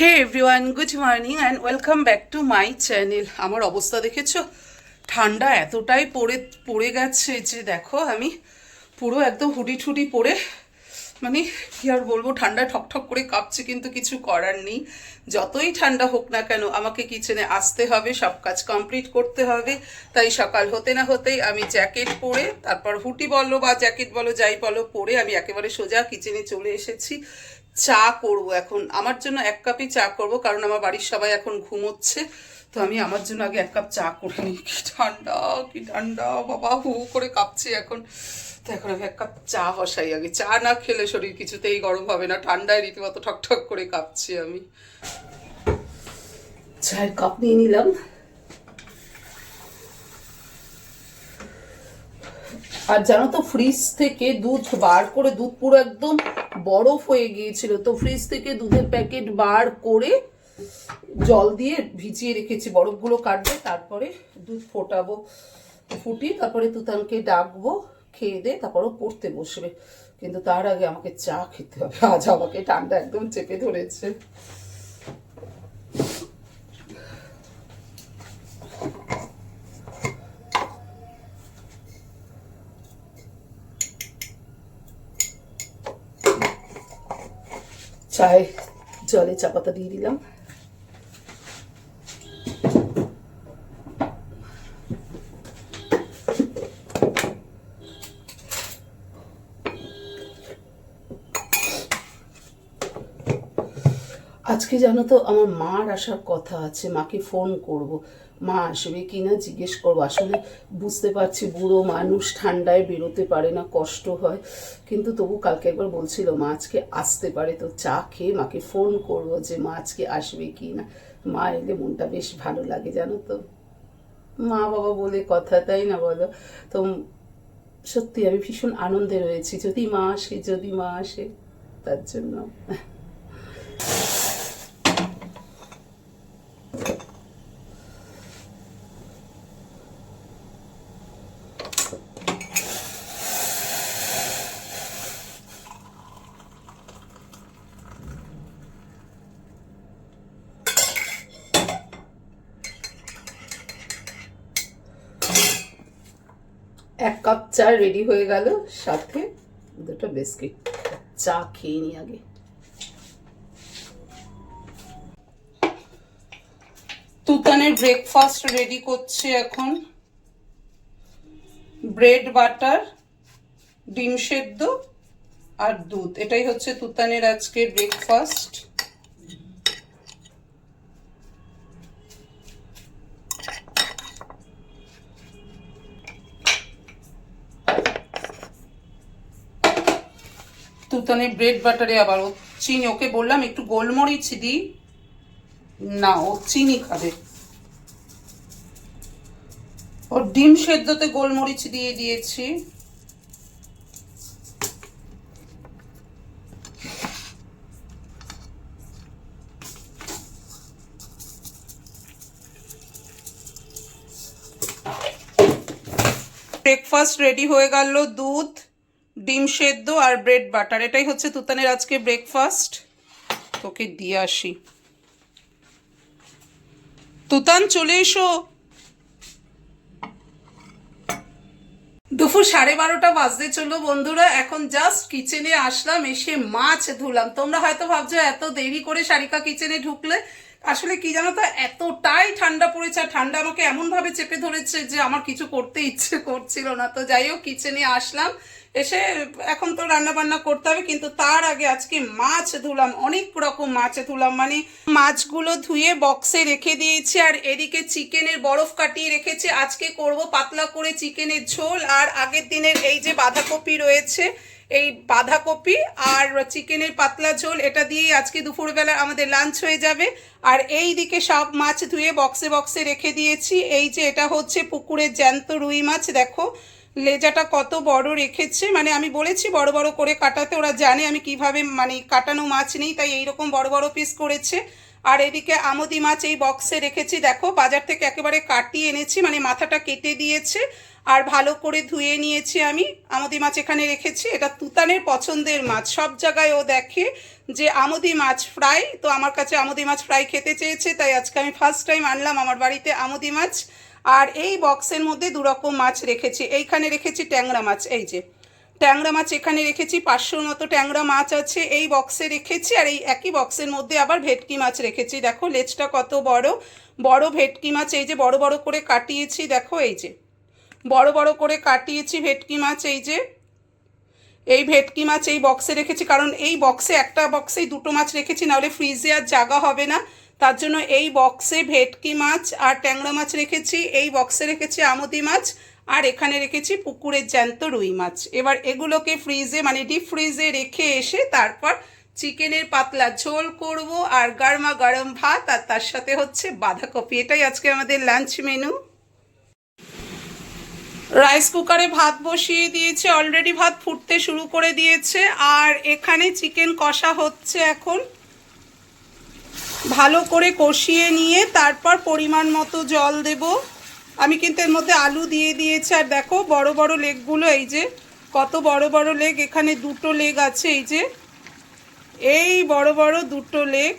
Hey everyone good morning and welcome back to my channel আমার অবস্থা দেখেছ? ঠান্ডা এতটাই পড়ে পড়ে গেছে যে দেখো আমি পুরো একদম হুডি ঠুডি পরে মানে কি আর বলব, ঠান্ডা ঠক ঠক করে কাঁপছে কিন্তু কিছু করার নেই। যতই ঠান্ডা হোক না কেন, আমাকে কিচেনে আসতে হবে, সব কাজ কমপ্লিট করতে হবে। তাই সকাল হতে না হতেই আমি জ্যাকেট পরে, তারপর হুটি বলো বা জ্যাকেট বলো, যাই বলো, পরে আমি একেবারে সোজা কিচেনে চলে এসেছি। চা করব এখন। আমার জন্য এক কাপই চা করব, কারণ আমার বাড়ির সবাই এখন ঘুমোচ্ছে। তো আমি আমার জন্য আগে এক কাপ চা করে নিই। কি ঠান্ডা কি ঠান্ডা, বাবা, হু করে কাঁপছে এখন। তো এখন আমি এক কাপ চা বসাই আগে। চা না খেলে শরীর কিছুতেই গরম হবে না। ঠান্ডায় রীতিমতো ঠক ঠক করে কাঁপছি আমি। চায়ের কাপ নিয়ে নিলাম। আর জানো তো ফ্রিজ থেকে দুধ বার করে দুধ পুরো একদম বরফ হয়ে গিয়েছিল। তো ফ্রিজ থেকে দুধের প্যাকেট বার করে জল দিয়ে ভিজিয়ে রেখেছি। বরফগুলো কাটবে, তারপরে দুধ ফোটাবো। ফুটিয়ে তারপরে তুতানকে ডাকবো, খেয়ে দে তারপরও পড়তে বসবে। কিন্তু তার আগে আমাকে চা খেতে হবে। আজ আমাকে ঠান্ডা একদম চেপে ধরেছে। চায় জলে চা পাতা দিয়ে দিলাম। আজকে জানো তো, আমার মার আসার কথা আছে, মাকে ফোন করব। মা আসবে কি না জিজ্ঞেস করব। আসলে বুঝতে পারছি বুড়ো মানুষ, ঠান্ডায় বেরোতে পারে না, কষ্ট হয়। কিন্তু তবু কালকে একবার বলছিল, মা আজকে আসতে পারে, তো চা খেয়ে মাকে ফোন করব যে, মা আজকে আসবে কি না? মা এলে মনটা বেশ ভালো লাগে, জানো তো। মা বাবা বলে কথা, তাই না বলো? তো সত্যি আমি ভীষণ আনন্দে রয়েছি। যদি মা আসে, যদি মা আসে, তার জন্য। এক কাপ চা রেডি হয়ে গেল। সাথে দুটো বিস্কিট। চা খেয়ে নি আগে। তুতানের ব্রেকফাস্ট রেডি করছে এখন। ব্রেড বাটার ডিম সেদ্ধ আর দুধ। এটাই হচ্ছে তুতানের আজকে ব্রেকফাস্ট তুতানের ব্রেড বাটারে আবার ও চিনি, ওকে বললাম, একটু গোলমরিচ দিই না, ও চিনি খাবে। ওর ডিম সেদ্ধতে গোলমরিচ দিয়ে দিয়েছি। ব্রেকফাস্ট রেডি হয়ে গেল, দুধ। ডিম সেদ্ধ আর ব্রেড বাটার। এটাই হচ্ছে তুতানের আজকে ব্রেকফাস্ট তোকে দিয়ে আসি। তুতান, চলে এসো। দুপুর সাড়ে বারোটা বাজতে চলল বন্ধুরা। এখন জাস্ট কিচেনে আসলাম, এসে মাছ ধুলাম। তোমরা হয়তো ভাবছ, এত দেরি করে সারিকা কিচেনে ঢুকলে? আসলে কি জানো তো, এতটাই ঠান্ডা পড়েছে আর ঠান্ডা আমাকে এমনভাবে চেপে ধরেছে যে আমার কিছু করতে ইচ্ছে করছিল না। তো যাই হোক, কিচেনে আসলাম, এসে এখন তো রান্না বান্না করতে হবে, কিন্তু তার আগে আজকে মাছ ধুলাম, অনেক রকম মাছ ধুলাম। মানে মাছগুলো ধুয়ে বক্সে রেখে দিয়েছি আর এদিকে চিকেনের বরফ কাটিয়ে রেখেছি। আজকে করব পাতলা করে চিকেনের ঝোল, আর আগের দিনের এই যে বাঁধাকপি রয়েছে এই বাঁধাকপি আর চিকেনের পাতলা ঝোল, এটা দিয়ে আজকে দুপুরবেলা আমাদের লাঞ্চ হয়ে যাবে। আর এই দিকে সব মাছ ধুয়ে বক্সে বক্সে রেখে দিয়েছি। এই যে এটা হচ্ছে পুকুরের জ্যান্ত রুই মাছ, দেখো। লেজাটা কত বড় রেখেছে। মানে আমি বলেছি বড় বড় করে কাটাতে, ওরা জানে আমি কীভাবে মানে কাটানো মাছ নেই, তাই এইরকম বড় বড় পিস করেছে। আর এদিকে আমদি মাছ এই বক্সে রেখেছি। দেখো, বাজার থেকে একেবারে কাটিয়ে এনেছি মানে মাথাটা কেটে দিয়েছে। আর ভালো করে ধুয়ে নিয়েছি আমি। আমদি মাছ এখানে রেখেছি। এটা তুতানের পছন্দের মাছ। সব জায়গায় ও দেখে যে আমদি মাছ ফ্রাই। তো আমার কাছে আমদি মাছ ফ্রাই খেতে চেয়েছে, তাই আজকে আমি ফার্স্ট টাইম আনলাম আমার বাড়িতে আমদি মাছ। আর এই বক্সের মধ্যে দু রকম মাছ রেখেছি। এইখানে রেখেছি ট্যাংরা মাছ। এই যে, ট্যাংরা মাছ এখানে রেখেছি। পাঁচশোর মতো ট্যাংরা মাছ আছে এই বক্সে রেখেছি। আর এই একই বক্সের মধ্যে আবার ভেটকি মাছ রেখেছি। দেখো, লেজটা কত বড়। বড় ভেটকি মাছ। এই যে বড় বড় করে কাটিয়েছি। দেখো, এই যে বড় বড় করে কাটিয়েছি ভেটকি মাছ, এই যে। এই ভেটকি মাছ এই বক্সে রেখেছি, কারণ এই বক্সে একটা বক্সেই দুটো মাছ রেখেছি নাহলে ফ্রিজে আর জায়গা হবে না। তার জন্য এই বক্সে ভেটকি মাছ আর ট্যাংরা মাছ রেখেছি, এই বক্সে রেখেছি আমদি মাছ, আর এখানে রেখেছি পুকুরের জ্যান্ত রুই মাছ। এবার এগুলোকে ফ্রিজে মানে ডিপ ফ্রিজে রেখে এসে তারপর চিকেনের পাতলা ঝোল করব, আর গরমা গরম ভাত, আর তার সাথে হচ্ছে বাঁধাকপি। এটাই আজকে আমাদের লাঞ্চ মেনু রাইস কুকারে ভাত বসিয়ে দিয়েছে অলরেডি ভাত ফুটতে শুরু করে দিয়েছে, আর এখানে চিকেন কষা হচ্ছে এখন। ভালো করে কষিয়ে নিয়ে তারপর পরিমাণ মতো জল দেব। আমি কিন্তু এর মধ্যে আলু দিয়ে দিয়েছি, আর দেখো বড় বড় লেগগুলো, এই যে কত বড় বড় লেগ, এখানে দুটো লেগ আছে, এই যে। এই বড় বড় দুটো লেগ।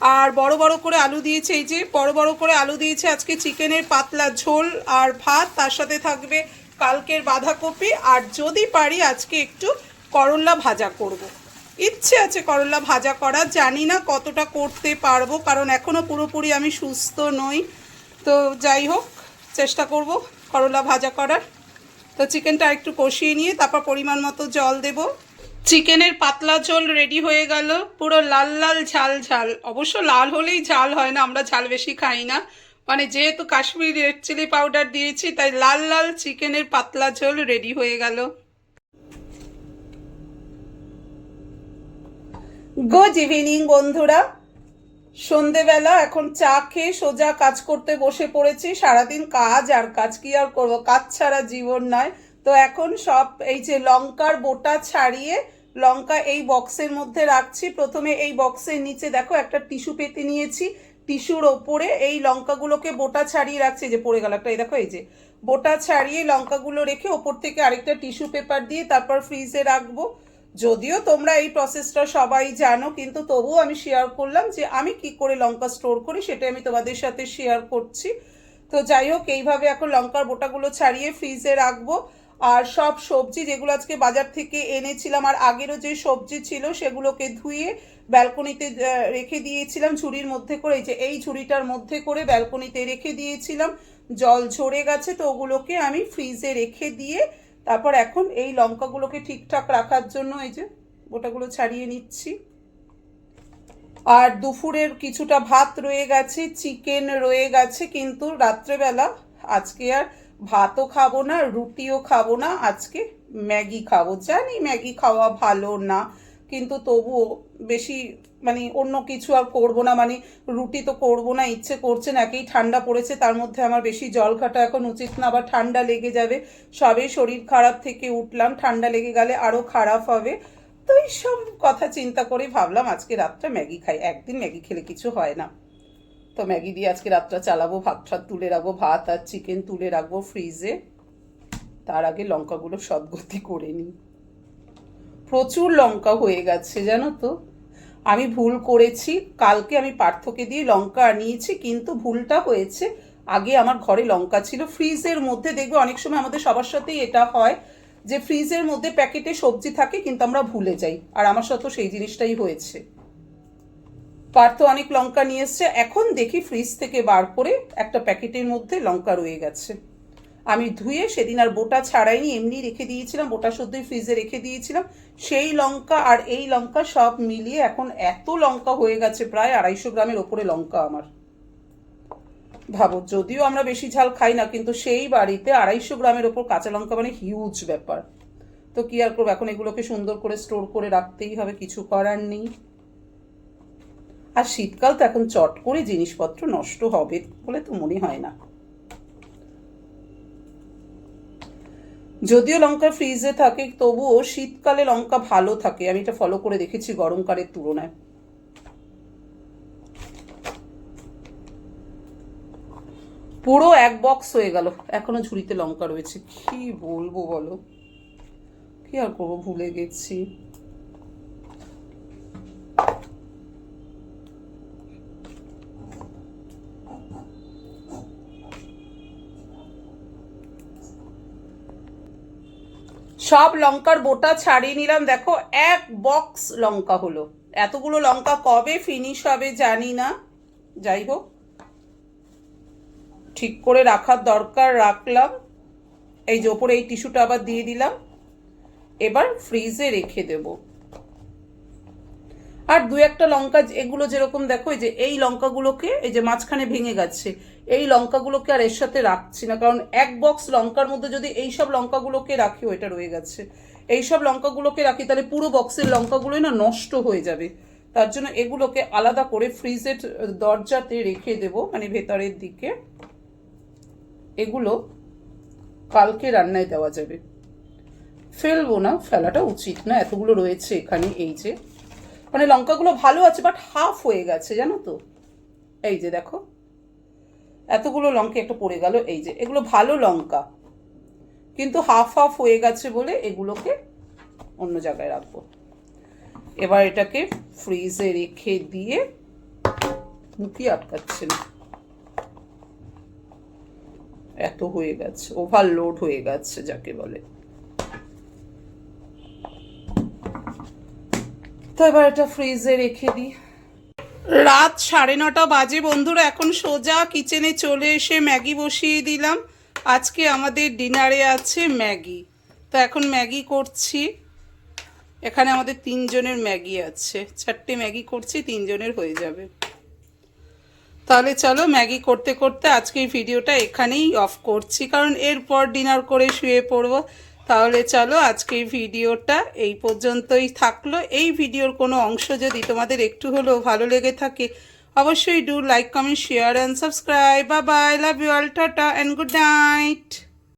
আর বড় বড় করে আলু দিয়েছে, এই যে বড় বড় করে আলু দিয়েছে, আজকে চিকেনের পাতলা ঝোল আর ভাত, তার সাথে থাকবে কালকের বাঁধাকপি, আর যদি পারি আজকে একটু করলা ভাজা করব। ইচ্ছে আছে করলা ভাজা করা জানি না কতটা করতে পারব, কারণ এখনও পুরোপুরি আমি সুস্থ নই। তো যাই হোক, চেষ্টা করব করলা ভাজা করার। তো চিকেনটা একটু কষিয়ে নিয়ে, তারপর পরিমাণ মতো জল দেব। চিকেনের পাতলা ঝোল রেডি হয়ে গেল। পুরো লাল লাল ঝাল ঝাল। অবশ্য লাল হলেই ঝাল হয় না, আমরা ঝাল বেশি খাই না। মানে যেহেতু কাশ্মীর রেড চিলি পাউডার দিয়েছি, তাই লাল লাল চিকেনের পাতলা ঝোল রেডি হয়ে গেল। গুড ইভিনিং বন্ধুরা। সন্ধেবেলা এখন চা খেয়ে সোজা কাজ করতে বসে পড়েছি। সারাদিন কাজ আর কাজ কি আর করব? কাজ ছাড়া জীবন নয়। তো এখন সব এই যে লঙ্কার বোটা ছাড়িয়ে লঙ্কা এই বক্সের মধ্যে রাখছি। প্রথমে এই বক্সের নিচে দেখো একটা টিস্যু পেতে নিয়েছি। টিস্যুর ওপরে এই লঙ্কাগুলোকে বোটা ছাড়িয়ে রাখছি। যে পড়ে গেল একটা, এই দেখো এই যে। বোটা ছাড়িয়ে লঙ্কাগুলো রেখে ওপর থেকে আরেকটা টিস্যু পেপার দিয়ে তারপর ফ্রিজে রাখব। যদিও তোমরা এই প্রসেসটা সবাই জানো, কিন্তু তবুও আমি শেয়ার করলাম যে আমি কি করে লঙ্কা স্টোর করি সেটা আমি তোমাদের সাথে শেয়ার করছি। তো যাই হোক, এইভাবে এখন লঙ্কার বোটাগুলো ছাড়িয়ে ফ্রিজে রাখব। আর সব সবজি যেগুলো আজকে বাজার থেকে এনেছিলাম, আর আগেরও যে সবজি ছিল সেগুলোকে ধুয়ে ব্যালকনিতে রেখে দিয়েছিলাম ঝুড়ির মধ্যে করে। এই যে এই ঝুড়িটার মধ্যে করে ব্যালকনিতে রেখে দিয়েছিলাম। জল ঝরে গেছে, তো ওগুলোকে আমি ফ্রিজে রেখে দিয়ে তারপর এখন এই লঙ্কাগুলোকে ঠিকঠাক রাখার জন্য এই যে গোটাগুলো ছাড়িয়ে নিচ্ছি। আর দুপুরের কিছুটা ভাত রয়ে গেছে, চিকেন রয়ে গেছে, কিন্তু রাত্রেবেলা আজকে আর ভাতও খাব না, রুটিও খাব না, আজকে ম্যাগি খাব। জানি ম্যাগি খাওয়া ভালো না, কিন্তু তবুও বেশি মানে অন্য কিছু আর করব না মানে রুটি তো করব না, ইচ্ছে করছে না, একেই ঠান্ডা পড়েছে, তার মধ্যে আমার বেশি জল খাটা এখন উচিত না, আবার ঠান্ডা লেগে যাবে, সবে শরীর খারাপ থেকে উঠলাম, ঠান্ডা লেগে গেলে আরও খারাপ হবে। তো এইসব কথা চিন্তা করে ভাবলাম আজকে রাতটা ম্যাগি খাই, একদিন ম্যাগি খেলে কিছু হয় না। তো ম্যাগি দিয়ে আজকে রাতটা চালাবো, ভাত ঠাত তুলে রাখব, ভাত আর চিকেন তুলে রাখব ফ্রিজে তার আগে লঙ্কাগুলো সদগতি করে নিই। প্রচুর লঙ্কা হয়ে গেছে, জানো তো? আমি ভুল করেছি, কালকে আমি পার্থকে দিয়ে লঙ্কা আনিয়েছি, কিন্তু ভুলটা হয়েছে। আগে আমার ঘরে লঙ্কা ছিল ফ্রিজের মধ্যে দেখবে অনেক সময় আমাদের সবার সাথেই এটা হয় যে ফ্রিজের মধ্যে প্যাকেটে সবজি থাকে, কিন্তু আমরা ভুলে যাই। আর আমার সাথেও সেই জিনিসটাই হয়েছে। পার্থ অনেক লঙ্কা নিয়ে এসছে। এখন দেখি ফ্রিজ থেকে বার করে একটা প্যাকেটের মধ্যে লঙ্কা রয়ে গেছে। আমি ধুয়ে সেদিন আর বোটা ছাড়াইনি, এমনি রেখে দিয়েছিলাম, বোটা সদ্যই ফ্রিজে রেখে দিয়েছিলাম। সেই লঙ্কা আর এই লঙ্কা সব মিলিয়ে এখন এত লঙ্কা হয়ে গেছে, প্রায় আড়াইশো গ্রামের ওপরে লঙ্কা আমার। ভাবো, যদিও আমরা বেশি ঝাল খাই না, কিন্তু সেই বাড়িতে আড়াইশো গ্রামের ওপর কাঁচা লঙ্কা মানে হিউজ ব্যাপার। তো কি আর করব, এখন এগুলোকে সুন্দর করে স্টোর করে রাখতেই হবে, কিছু করার নেই। আর শীতকাল তো এখন চট করে জিনিসপত্র নষ্ট হবে বলে তো মনে হয় না। যদিও লঙ্কা ফ্রিজে থাকে, তবুও শীতকালে লঙ্কা ভালো থাকে। আমি এটা ফলো করে দেখেছি গরমকালের তুলনায়। পুরো এক বক্স হয়ে গেল। এখনও ঝুড়িতে লঙ্কা রয়েছে। কি বলব বলো? কি আর করব? ভুলে গেছি। সব লঙ্কার বোটা ছাড়িয়ে নিলাম। দেখো, এক বক্স লঙ্কা হলো। এতগুলো লঙ্কা কবে ফিনিশ হবে জানি না। যাই হোক, ঠিক করে রাখার দরকার রাখলাম। এই যে ওপরে এই টিস্যুটা আবার দিয়ে দিলাম। এবার ফ্রিজে রেখে দেব। আর দু একটা লঙ্কা এগুলো যেরকম দেখো, এই যে এই লঙ্কাগুলোকে এই যে মাঝখানে ভেঙে গেছে। এই লঙ্কাগুলোকে আর এর সাথে রাখছি না, কারণ এক বক্স লঙ্কার মধ্যে যদি এই সব লঙ্কাগুলোকে রাখি ওইটা রয়ে গেছে। এই সব লঙ্কাগুলোকে রাখি, তাহলে পুরো বক্সের লঙ্কাগুলোই না নষ্ট হয়ে যাবে। তার জন্য এগুলোকে আলাদা করে ফ্রিজের দরজাতে রেখে দেব মানে ভেতরের দিকে। এগুলো কালকে রান্নায় দেওয়া যাবে। ফেলব না, ফেলাটা উচিত না, এতগুলো রয়েছে এখানে, এই যে। মানে লঙ্কাগুলো ভালো আছে বাট হাফ হয়ে গেছে, জানো তো? এই যে দেখো। এতগুলো লঙ্কা একটা পড়ে গেল, এই যে, এগুলো ভালো লঙ্কা। কিন্তু হাফ হাফ হয়ে গেছে বলে এগুলোকে অন্য জায়গায় রাখব। এবার এটাকে ফ্রিজে রেখে দিয়ে মুখি আটকাচ্ছে না। এত হয়ে গেছে ওভারলোড হয়ে গেছে যাকে বলে। তো এবার এটা ফ্রিজে রেখে দিই। রাত সাড়ে নটা বাজে, বন্ধুরা, এখন সোজা কিচেনে চলে এসে ম্যাগি বসিয়ে দিলাম। আজকে আমাদের ডিনারে আছে ম্যাগি। তো এখন ম্যাগি করছি। এখানে আমাদের তিনজনের ম্যাগি আছে। চারটে ম্যাগি করছি, তিনজনের হয়ে যাবে। তাহলে চলো ম্যাগি করতে করতে আজকে ভিডিওটা এখানেই অফ করছি। কারণ এরপর ডিনার করে শুয়ে পড়ব। তাহলে চলো আজকের ভিডিওটা এই পর্যন্তই থাকল। এই ভিডিওর কোনো অংশ যদি তোমাদের একটু হলেও ভালো লেগে থাকে, অবশ্যই do like comment share and subscribe bye bye love you all tata and good night